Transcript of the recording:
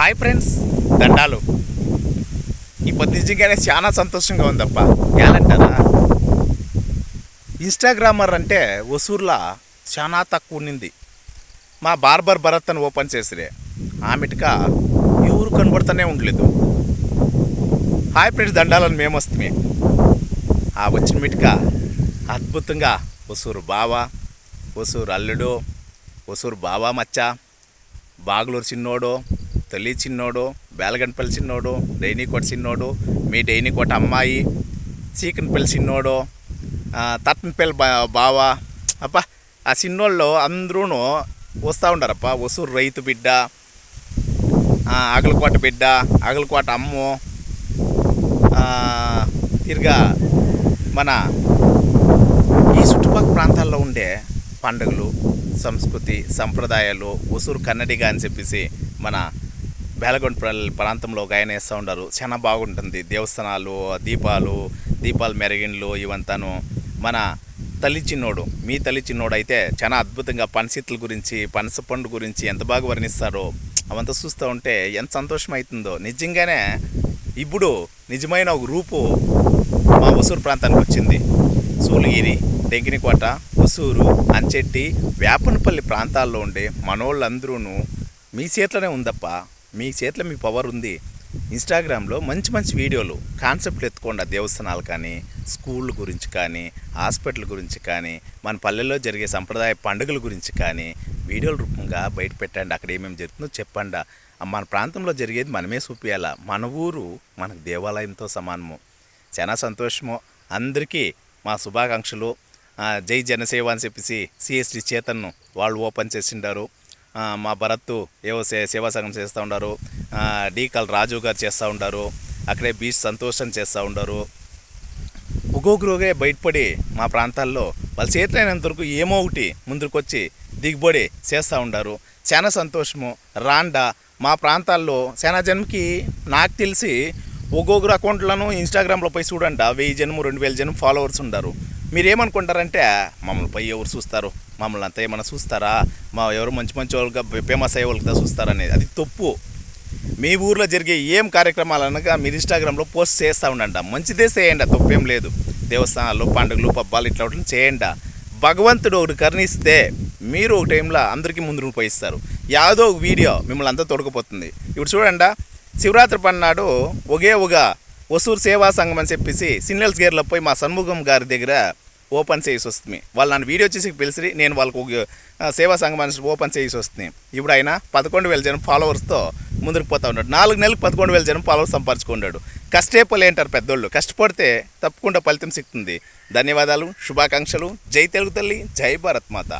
Hi friends దండాలు. ఈ నిజంగానే చాలా సంతోషంగా ఉందప్ప. ఏలంటారా? ఇన్స్టాగ్రామర్ అంటే ఒసూర్లా చాలా తక్కువ ఉండింది. మా బార్బర్ భరత్ అని ఓపెన్ చేసిరే. ఆమెటిక ఎవరు కనబడుతూనే ఉండలేదు. హాయ్ ఫ్రెండ్స్ దండాలని మేము వస్తామే. ఆ వచ్చిన మిటిక అద్భుతంగా ఒసూరు బావ ఒసూరు అల్లుడు ఒసూరు బావా మచ్చ బాగులూరు చిన్నోడు తొలి చిన్నోడు బేలగంటపల్లి చిన్నోడు డైనీకోట చిన్నోడు మీ డైనీకోట అమ్మాయి చీకన్పల్లి చిన్నోడు ఆ, బా బావ అప్ప ఆ చిన్నోళ్ళు అందరూ వస్తూ ఉండారప్ప ఒసూరు రైతు బిడ్డ అగలకోట బిడ్డ అగలకోట అమ్ము తిరిగా మన ఈ చుట్టుపక్కల ప్రాంతాల్లో ఉండే పండుగలు సంస్కృతి సంప్రదాయాలు ఒసూరు కన్నడిగా అని చెప్పేసి మన బేలగొండ ప్రాంతంలో ఒక ఆయన వేస్తూ ఉంటారు. చాలా బాగుంటుంది. దేవస్థానాలు దీపాలు దీపాలు మెరగిన్లు ఇవంతాను. మన తల్లి చిన్నోడు మీ తల్లి చిన్నోడు అయితే చాలా అద్భుతంగా పనసిత్తుల గురించి పనస పండు గురించి ఎంత బాగా వర్ణిస్తారో అవంతా చూస్తూ ఉంటే ఎంత సంతోషం అవుతుందో నిజంగానే ఇప్పుడు నిజమైన ఒక రూపు మా ఒసూరు ప్రాంతానికి వచ్చింది. సూలగిరి డెంకినికోట ఒసూరు అంచెట్టి వేపనపల్లి ప్రాంతాల్లో ఉండే మనోళ్ళందరూ మీ చేతిలోనే ఉందప్ప. మీ చేతిలో మీ పవర్ ఉంది. ఇన్స్టాగ్రామ్లో మంచి మంచి వీడియోలు కాన్సెప్ట్లు ఎత్తుకోండి దేవస్థానాలు కానీ స్కూళ్ళ గురించి కానీ హాస్పిటల్ గురించి కానీ మన పల్లెల్లో జరిగే సంప్రదాయ పండుగల గురించి కానీ వీడియోల రూపంగా బయట పెట్టండి. అక్కడ ఏమేమి జరుగుతుందో చెప్పండి. మన ప్రాంతంలో జరిగేది మనమే చూపించాలా మన ఊరు మనకు దేవాలయంతో సమానము. చాలా సంతోషము. అందరికీ మా శుభాకాంక్షలు. జై జనసేవ అని చెప్పేసి సిఎస్టి చేతన్ను వాళ్ళు ఓపెన్ చేసిండారు. మా భరత్ ఏవో సే సేవా సంఘం చేస్తూ ఉన్నారు డీకల్ రాజు గారు చేస్తూ ఉంటారు అక్కడే బీచ్ సంతోషం చేస్తూ ఉంటారు ఒక్కొక్కరుగా బయటపడి మా ప్రాంతాల్లో వాళ్ళ చేతులైనంత వరకు ఏమో ఒకటి ముందుకొచ్చి దిగుబడి చేస్తూ ఉంటారు చాలా సంతోషము రాండా మా ప్రాంతాల్లో చాలా జన్మకి నాకు తెలిసి ఒక్కొక్కరు అకౌంట్లను ఇన్స్టాగ్రామ్లో పోయి చూడండి. వెయ్యి జన్మ రెండు వేల జన్మ ఫాలోవర్స్ ఉంటారు మీరు ఏమనుకుంటారంటే మమ్మల్ని పై ఎవరు చూస్తారు? మమ్మల్ని అంతా ఏమైనా చూస్తారా? మా ఎవరు మంచి మంచి వాళ్ళుగా ఫేమస్ అయ్యే వాళ్ళకి చూస్తారనేది అది తప్పు. మీ ఊర్లో జరిగే ఏం కార్యక్రమాలు అనగా మీరు ఇన్స్టాగ్రామ్లో పోస్ట్ చేస్తూ ఉండండి. మంచిదే చేయండి తప్పేం లేదు. దేవస్థానాలు పండుగలు పబ్బాలు ఇట్లా ఒకటి చేయండి. భగవంతుడు ఒకటి కరుణిస్తే మీరు ఒక టైంలో అందరికీ ముందు పోయిస్తారు యాదో ఒక వీడియో మిమ్మల్ని అంతా తొడకపోతుంది. ఇప్పుడు చూడండి శివరాత్రి పన్నాడు ఒకే ఒక ఒసూరు సేవా సంఘం అని చెప్పేసి సిగ్నల్స్ గేర్లో పోయి మా సన్ముఖం గారి దగ్గర ఓపెన్ చేసి వస్తుంది. వాళ్ళు నన్ను వీడియో చేసి పిలిచి నేను వాళ్ళకు సేవా సంఘం అని ఓపెన్ చేసి వస్తుంది. ఇప్పుడు ఆయన పదకొండు వేల జనం ఫాలోవర్స్తో ముందుకు పోతా ఉన్నాడు. నాలుగు నెలలకు పదకొండు వేల జనం ఫాలోవర్స్ సంపాదించుకున్నాడు. కష్టే పోలేంటారు పెద్దోళ్ళు? కష్టపడితే తప్పకుండా ఫలితం సిక్తుంది. ధన్యవాదాలు శుభాకాంక్షలు. జై తెలుగు తల్లి జై భారత్ మాత.